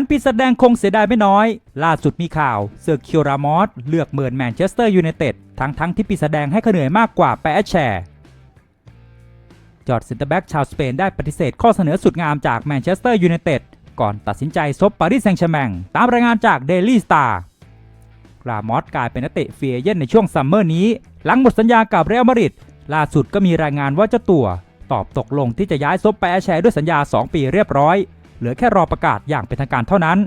นปีแสดงคงเสียดายไม่น้อย ล่าสุดมีข่าวเซอร์คิวรามอสเลือกเมินแมนเชสเตอร์ยูไนเต็ดทั้งทั้งที่ปีแสดงให้เขาเหนื่อยมากกว่าไปแอชแชร์จอร์ดซินเตอร์แบ็กชาวสเปนได้ปฏิเสธข้อเสนอสุดงามจากแมนเชสเตอร์ยูไนเต็ดก่อนตัดสินใจซบปารีสแซงต์แชร์แมงตามรายงานจากเดลี่สตาร์รามอสกลายเป็นนักเตะฟรีเอเย่นในช่วงซัมเมอร์นี้ หลังหมดสัญญากับเรอัลมาดริดล่าสุดก็มีรายงานว่าเจ้าตัว ตอบตกลงที่จะย้ายซบไปแอชแชร์ด้วยสัญญา 2 ปีเรียบร้อย เหลือแค่รอประกาศอย่างเป็นทางการเท่านั้น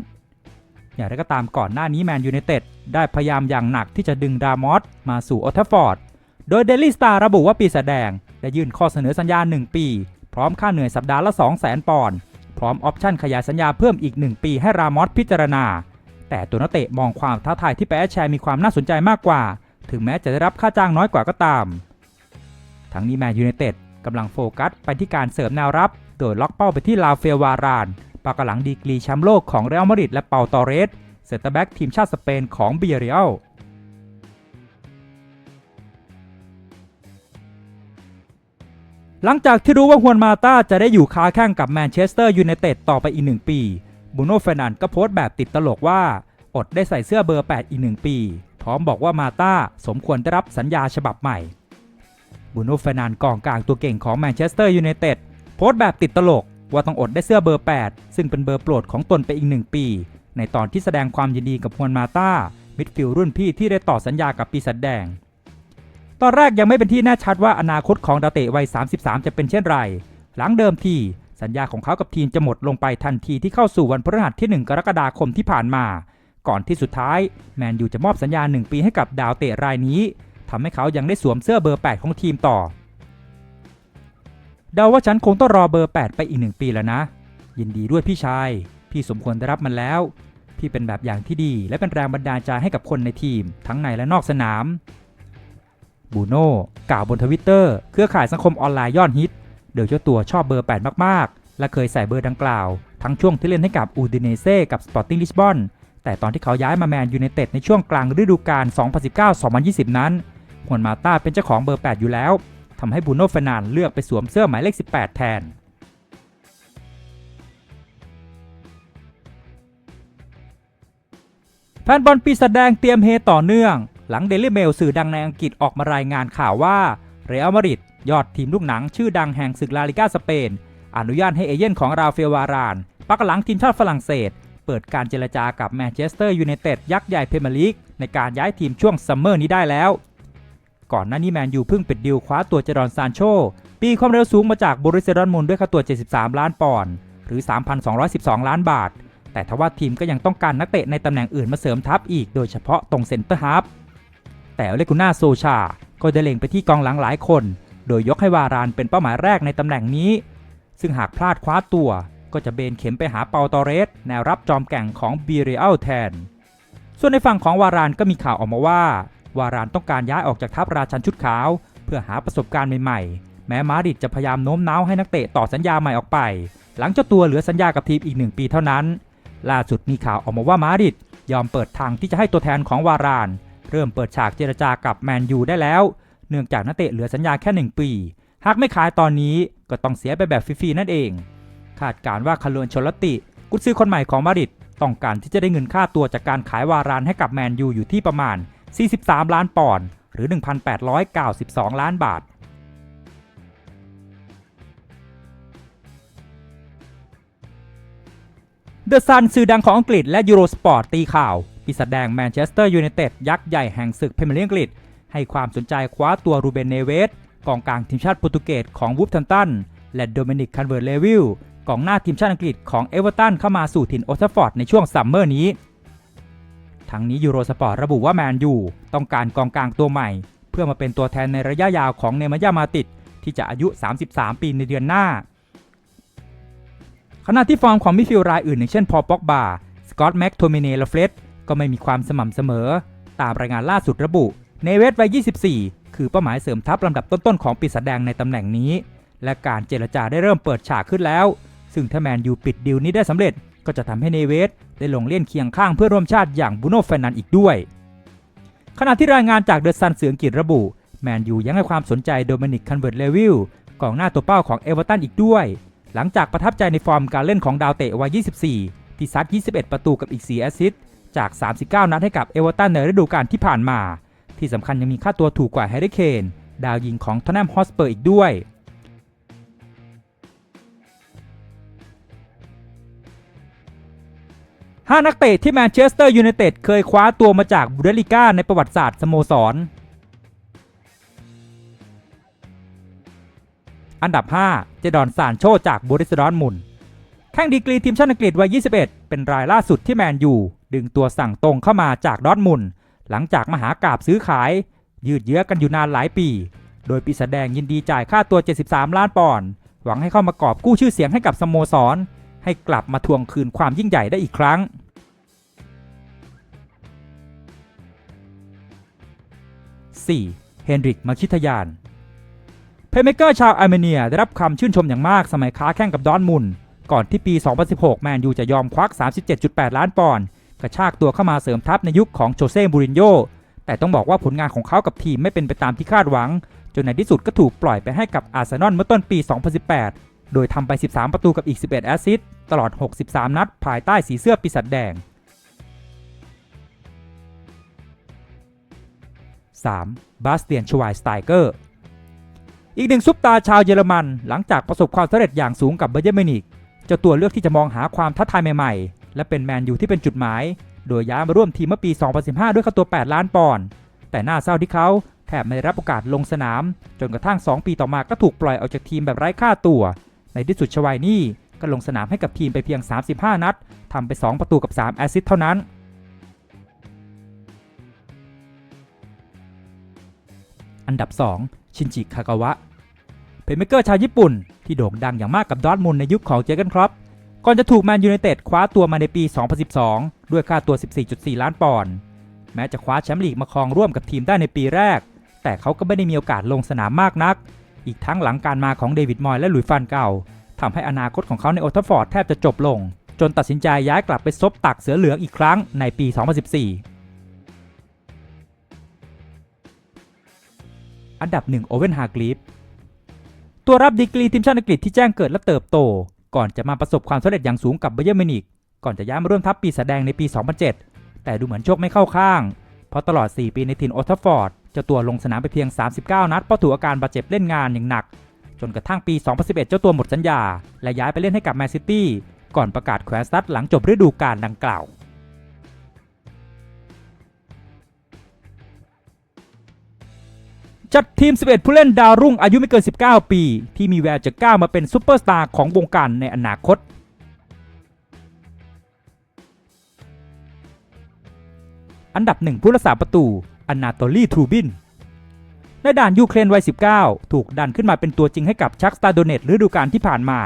อย่างไรก็ตามก่อนหน้านี้แมนยูไนเต็ดได้พยายามอย่างหนักที่จะดึงรามอสมาสู่โอลด์แทัฟฟอร์ด โดยเดลี่สตาร์ระบุว่าปีแสดงได้ยื่นข้อเสนอสัญญา 1 ปี พร้อมค่าเหนื่อยสัปดาห์ละ 200,000 ปอนด์พร้อมออปชั่นขยายสัญญาเพิ่มอีก 1 ปีให้รามอสพิจารณา แต่ตัวนักเตะมองความท้าทายที่แปแชร์มีความน่าสนใจมากกว่า ถึงแม้จะได้รับค่าจ้างน้อยกว่าก็ตาม ทั้งนี้แมนยูไนเต็ดกำลังโฟกัสไปที่การเสริมแนวรับ โดยล็อกเป้าไปที่ลาเฟลวาราน ปากหลังดีกรีแชมป์โลกของเรอัลมาดริดและเปาตอเรสเซนเตแบ็กทีมชาติสเปนของเบียริอัลหลังจากที่รู้ว่าฮวนมาตาจะได้อยู่ค้าแข่งกับแมนเชสเตอร์ยูไนเต็ดต่อไปอีกหนึ่งปี บูโน่เฟนันก็โพสต์แบบติดตลกว่า อดได้ใส่เสื้อเบอร์ 8 อีกหนึ่งปี พร้อมบอกว่ามาตาสมควรได้รับสัญญาฉบับใหม่บูโน่เฟนันกองกลางตัวเก่งของแมนเชสเตอร์ยูไนเต็ดโพสต์แบบติดตลก ว่าต้องอดได้เสื้อเบอร์ 8 ซึ่งเป็นเบอร์โปรดของตนไปอีกหนึ่งปี ในตอนที่แสดงความยินดีกับฮวนมาตามิดฟิลด์รุ่นพี่ที่ได้ต่อสัญญากับปีศาจแดง ตอนแรกยังไม่เป็นที่แน่ชัดว่าอนาคตของดาวเตะวัย 33 จะเป็นเช่นไร หลังเดิมทีสัญญาของเขากับทีมจะหมดลงไปทันทีที่เข้าสู่วันพฤหัสที่ 1 กรกฎาคมที่ผ่านมา ก่อนที่สุดท้ายแมนยูจะมอบสัญญา 1 ปีให้กับดาวเตะรายนี้ทำให้เขายังได้สวมเสื้อเบอร์ 8 ของทีมต่อ เดาว่าฉันคงต้องรอเบอร์ 8 ไปอีก1ปีแล้วนะ ยินดีด้วยพี่ชาย พี่สมควรได้รับมันแล้ว พี่เป็นแบบอย่างที่ดี และเป็นแรงบันดาลใจให้กับคนในทีม ทั้งในและนอกสนาม บูโน่กล่าวบนทวิตเตอร์เครือข่ายสังคมออนไลน์ยอดฮิตโดยเจ้าตัวชอบเบอร์ 8 มากๆ และเคยใส่เบอร์ดังกล่าว ทั้งช่วงที่เล่นให้กับอูดิเนเซ่กับสปอร์ติ้งลิสบอนแต่ตอนที่เขาย้ายมาแมนยูไนเต็ดในช่วงกลางฤดูกาล2019-2020 นั้นฮวนมาตาเป็นเจ้าของเบอร์ 8 อยู่แล้วำให้บูโน่เฟนานเลือกไปสวมเสื้อหมายเลข 18 แทนแฟนบอลปีศาจแดงเตรียมเฮต่อเนื่อง หลังเดลิเมลสื่อดังในอังกฤษออกมารายงานข่าวว่าเรอัลมาดริดยอดทีมลูกหนังชื่อดังแห่งศึกลาลิกาสเปน อนุญาตให้เอเย่นของราเฟลวาราน ปักหลังทีมชาติฝรั่งเศส เปิดการเจรจากับแมนเชสเตอร์ยูไนเต็ดยักษ์ใหญ่เพรเมียร์ลีกในการย้ายทีมช่วงซัมเมอร์นี้ได้แล้ว ก่อนหน้านี้แมนยูเพิ่งปิดดีลคว้าตัวเจรอนซานโชปีความเร็วสูงมาจากบริเซดอนมุนด้วยค่าตัว 73 ล้านปอนด์หรือ 3,212 ล้านบาท แต่ทว่าทีมก็ยังต้องการนักเตะในตำแหน่งอื่นมาเสริมทัพอีกโดยเฉพาะตรงเซนเตอร์ฮาฟแต่เลกุน่าโซชา ก็ได้เล็งไปที่กองหลังหลายคน โดยยกให้วารานเป็นเป้าหมายแรกในตำแหน่งนี้ ซึ่งหากพลาดคว้าตัว ก็จะเบนเข็มไปหาเปาตอเรส แนวรับจอมแก่งของบีเรอัลแทน ส่วนในฝั่งของวารานก็มีข่าวออกมาว่า วารานต้องการย้ายออกจากทัพราชันชุดขาว เพื่อหาประสบการณ์ใหม่ๆ แม้มาดริดจะพยายามโน้มน้าวให้นักเตะต่อสัญญาใหม่ออกไป หลังเจ้าตัวเหลือสัญญากับทีมอีกหนึ่งปีเท่านั้น ล่าสุดมีข่าวออกมาว่ามาดริดยอมเปิดทางที่จะให้ตัวแทนของวาราน เริ่มเปิดฉากเจรจากับแมนยูได้แล้ว เนื่องจากนักเตะเหลือสัญญาแค่ 1 ปี หากไม่ขายตอนนี้ก็ต้องเสียไปแบบฟรีๆนั่นเอง คาดการณ์ว่าคาร์โลนชลติ กุซือคนใหม่ของมาดริดต้องการที่จะได้เงินค่าตัวจากการขายวารานให้กับแมนยูอยู่ที่ประมาณ 43 ล้านปอนด์หรือ 1,892 ล้านบาท เดอะซันสื่อดังของอังกฤษและยูโรสปอร์ตตีข่าวปีศาจแดงแมนเชสเตอร์ยูไนเต็ดยักษ์ใหญ่แห่งศึกพรีเมียร์ลีกอังกฤษ ให้ความสนใจคว้าตัวรูเบนเนเวสกองกลางทีมชาติโปรตุเกสของวูฟทันตันและโดมินิกคันเวอร์เลวิลกองหน้าทีมชาติอังกฤษของเอเวอร์ตันเข้ามาสู่ถิ่นโอลด์แทัฟฟอร์ดในช่วงซัมเมอร์นี้ ทั้งนี้ยูโรสปอร์ตระบุว่าแมนยูต้องการกองกลางตัวใหม่ เพื่อมาเป็นตัวแทนในระยะยาวของเนมายามาติด ที่จะอายุ 33 ปีในเดือนหน้า ขณะที่ฟอร์มของมิดฟิลด์รายอื่นอย่างเช่นพอป็อกบาสกอตแม็กโทมิเนลเฟรดก็ไม่มีความสม่ำเสมอ ตามรายงานล่าสุดระบุเนเวสวัย 24 คือเป้าหมายเสริมทัพลำดับต้นๆของปีศาจแดงในตำแหน่งนี้ และการเจรจาได้เริ่มเปิดฉากขึ้นแล้ว ซึ่งถ้าแมนยูปิดดีลนี้ได้สำเร็จก็จะทำให้เนเวส ได้ลงเล่นเคียงข้างเพื่อร่วมชาติอย่างบูโน่เฟนันอีกด้วย ขณะที่รายงานจากเดอะซันเสืออังกฤษระบุ แมนยูยังให้ความสนใจโดมินิกคันเวิร์ตเลวิลกองหน้าตัวเป้าของเอเวอร์ตันอีกด้วย หลังจากประทับใจในฟอร์มการเล่นของดาวเตะวัย 24 ที่ซัด 21 ประตูกับอีก 4 แอสซิสต์จาก 39 นัดให้กับเอเวอร์ตันในฤดูกาลที่ผ่านมา ที่สำคัญยังมีค่าตัวถูกกว่าแฮร์รี่เคนดาวยิงของทอนแนมฮอสเปอร์อีกด้วย ห้านักเตะที่แมนเชสเตอร์ยูไนเต็ดเคยคว้าตัวมาจากบูเดลิก้าในประวัติศาสตร์สโมสร อันดับ 5 เจดอนซานโชจากบริสดอนมุนแข้งดีกรีทีมชาติอังกฤษวัย 21 เป็นรายล่าสุดที่แมนยูดึงตัวสั่งตรงเข้ามาจากดอร์ทมุนหลังจากมหากราบซื้อขาย ยืดเยื้อกันอยู่นานหลายปี โดยปีศาจแดงยินดีจ่ายค่าตัว 73 ล้านปอนด์หวังให้เข้ามากอบกู้ชื่อเสียงให้กับสโมสร ให้กลับมาทวงคืนความยิ่งใหญ่ได้อีกครั้ง 4. เฮนริกมาคิทยาน เพลเมเกอร์ชาวอาร์เมเนียได้รับคำชื่นชมอย่างมากสมัยค้าแข่งกับดอนมุน ก่อนที่ปี 2016 แมนยูจะยอมควัก 37.8 ล้านปอนด์กระชากตัวเข้ามาเสริมทัพในยุคของโจเซ่บูรินโญแต่ต้องบอกว่าผลงานของเขากับทีมไม่เป็นไปตามที่คาดหวัง จนในที่สุดก็ถูกปล่อยไปให้กับอาร์เซนอลเมื่อต้นปี 2018 โดยทำไป 13 ประตูกับอีก 11 แอสซิสต์ตลอด 63 นัด ภายใต้สีเสื้อปีศาจแดง 3. บาสเตียนชวายสไตเกอร์ อีกหนึ่งซุปตาชาวเยอรมันหลังจากประสบความสำเร็จอย่างสูงกับเบเยอร์มินิกเจ้าตัวเลือกที่จะมองหาความท้าทายใหม่ๆ และเป็นแมนยูที่เป็นจุดหมาย โดยย้ายมาร่วมทีมเมื่อปี 2015 ด้วยค่าตัว 8 ล้านปอนด์แต่น่าเศร้าที่เขาแทบไม่ได้รับโอกาสลงสนาม จนกระทั่ง 2 ปีต่อมาก็ถูกปล่อยออกจากทีมแบบไร้ค่าตัว ในที่สุดชวายนี่ก็ลงสนามให้กับทีมไปเพียง 35 นัดทำไป 2 ประตูกับ 3 แอสซิสต์เท่านั้น อันดับ 2 ชินจิ คากาวะเพลย์เมกเกอร์ชาวญี่ปุ่น ที่โด่งดังอย่างมากกับดอทมุนในยุคของเจอร์เกนครอปก่อนจะถูกแมนยูไนเต็ดคว้าตัวมาในปี 2012 ด้วยค่าตัว 14.4 ล้านปอนด์ แม้จะคว้าแชมป์ลีกมาครองร่วมกับทีมได้ในปีแรก แต่เขาก็ไม่ได้มีโอกาสลงสนามมากนัก อีกทั้งหลังการมาของเดวิดมอยและหลุยฟันเก่าทำให้อนาคตของเขาในโอทัฟฟอร์ดแทบจะจบลง จนตัดสินใจย้ายกลับไปซบตักเสือเหลืองอีกครั้งในปี 2014อันดับ1โอเวนฮาร์กลีฟตัวรับดีกรีทีมชาติอังกฤษที่แจ้งเกิดและเติบโต ก่อนจะมาประสบความสำเร็จอย่างสูงกับเบเยอร์มินิกก่อนจะย้ายมาร่วมทัพปีแสดงในปี 2007 แต่ดูเหมือนโชคไม่เข้าข้าง เพราะตลอด 4 ปีในทีมโอทัฟฟอร์ด เจ้าตัวลงสนามไปเพียง 39 นัดเพราะถูกอาการบาดเจ็บเล่นงานอย่างหนัก จนกระทั่งปี 2011 เจ้าตัวหมดสัญญา และย้ายไปเล่นให้กับแมนซิตี้ก่อนประกาศแขวนสตั๊ดหลังจบฤดูกาลดังกล่าวจัดทีม 11 ผู้เล่นดาวรุ่งอายุไม่เกิน 19 ปี ที่มีแววจะก้าวมาเป็นซูเปอร์สตาร์ของวงการในอนาคต อันดับหนึ่งผู้รักษาประตู อนาโตลีทูบินในด่านยูเครนวัย 19 ถูกดันขึ้นมาเป็นตัวจริงให้กับชักสตาโดเนตฤดูกาลที่ผ่านมา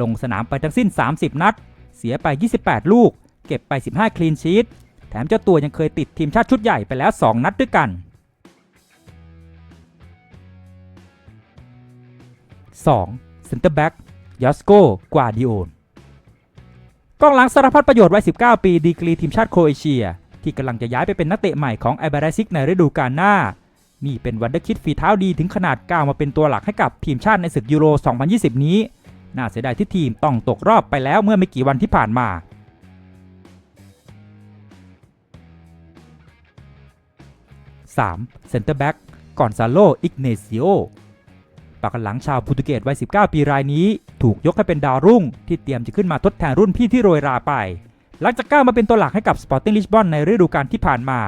ลงสนามไปทั้งสิ้น 30 นัด เสียไป 28 ลูก เก็บไป 15 คลีนชีตแถมเจ้าตัวยังเคยติดทีมชาติชุดใหญ่ไปแล้ว 2 นัดด้วยกัน 2. เซนเตอร์แบ็กยอสโกกวาดิโอนกองหลังสารพัดประโยชน์วัย 19 ปี ดีกรีทีมชาติโครเอเชีย ที่กำลังจะย้ายไปเป็นนักเตะใหม่ของไอบาราซิกในฤดูกาลหน้า นี่เป็นวันเดอร์คิดฝีเท้าดีถึงขนาดก้าวมาเป็นตัวหลักให้กับทีมชาติในศึกยูโร 2020 นี้ น่าเสียดายที่ทีมต้องตกรอบไปแล้วเมื่อไม่กี่วันที่ผ่านมา 3. เซนเตอร์แบ็กกอนซาโล อิกเนซิโอปากหลังชาวโปรตุเกสวัย 19 ปีรายนี้ ถูกยกให้เป็นดาวรุ่ง ที่เตรียมจะขึ้นมาทดแทนรุ่นพี่ที่โรยราไป หลังจากก้าวมาเป็นตัวหลักให้กับสปอร์ติ้งลิชบอนในฤดูกาลที่ผ่านมา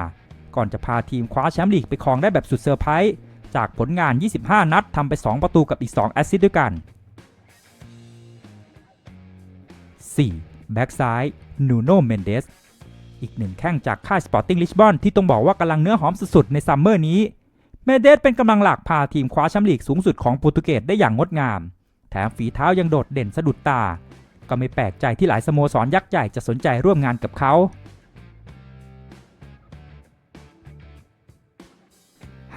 ก่อนจะพาทีมคว้าแชมป์ลีกไปครองได้แบบสุดเซอร์ไพรส์จากผลงาน 25 นัดทำไป 2 ประตูกับอีก 2 แอสซิสต์ด้วยกัน 4. แบ็กซ้ายนูโนเมนเดสอีกหนึ่งแข้งจากค่ายสปอร์ติ้งลิชบอนที่ต้องบอกว่ากำลังเนื้อหอมสุดๆในซัมเมอร์นี้ เมเดสเป็นกำลังหลักพาทีมคว้าแชมป์ลีกสูงสุดของโปรตุเกสได้อย่างงดงาม แถมฝีเท้ายังโดดเด่นสะดุดตา ก็ไม่แปลกใจที่หลายสโมสรยักษ์ใหญ่จะสนใจร่วมงานกับเขา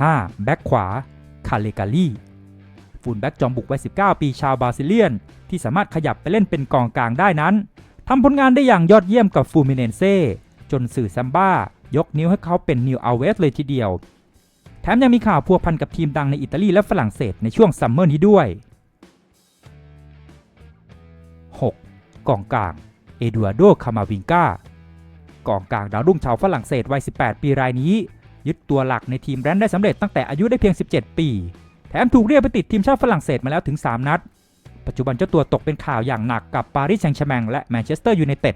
5. แบ็กขวา คาเลกาลีฟูลแบ็กจอมบุกวัย 19 ปีชาวบราซิเลียน ที่สามารถขยับไปเล่นเป็นกองกลางได้นั้นทำผลงานได้อย่างยอดเยี่ยมกับฟูมิเนนเซ่จนสื่อแซมบ้ายกนิ้วให้เขาเป็นนิวอัลเวสเลยทีเดียว แถมยังมีข่าวพัวพันกับทีมดังในอิตาลีและฝรั่งเศสในช่วงซัมเมอร์นี้ด้วย 6. กองกลาง เอดูอาร์โด คามาวิงกากองกลางดาวรุ่งชาวฝรั่งเศสวัย 18 ปีรายนี้ ยึดตัวหลักในทีมแรนได้สำเร็จตั้งแต่อายุได้เพียง 17 ปี แถมถูกเรียกไปติดทีมชาติฝรั่งเศสมาแล้วถึง 3 นัด ปัจจุบันเจ้าตัวตกเป็นข่าวอย่างหนักกับปารีสแซงต์แชร์แมงและแมนเชสเตอร์ยูไนเต็ด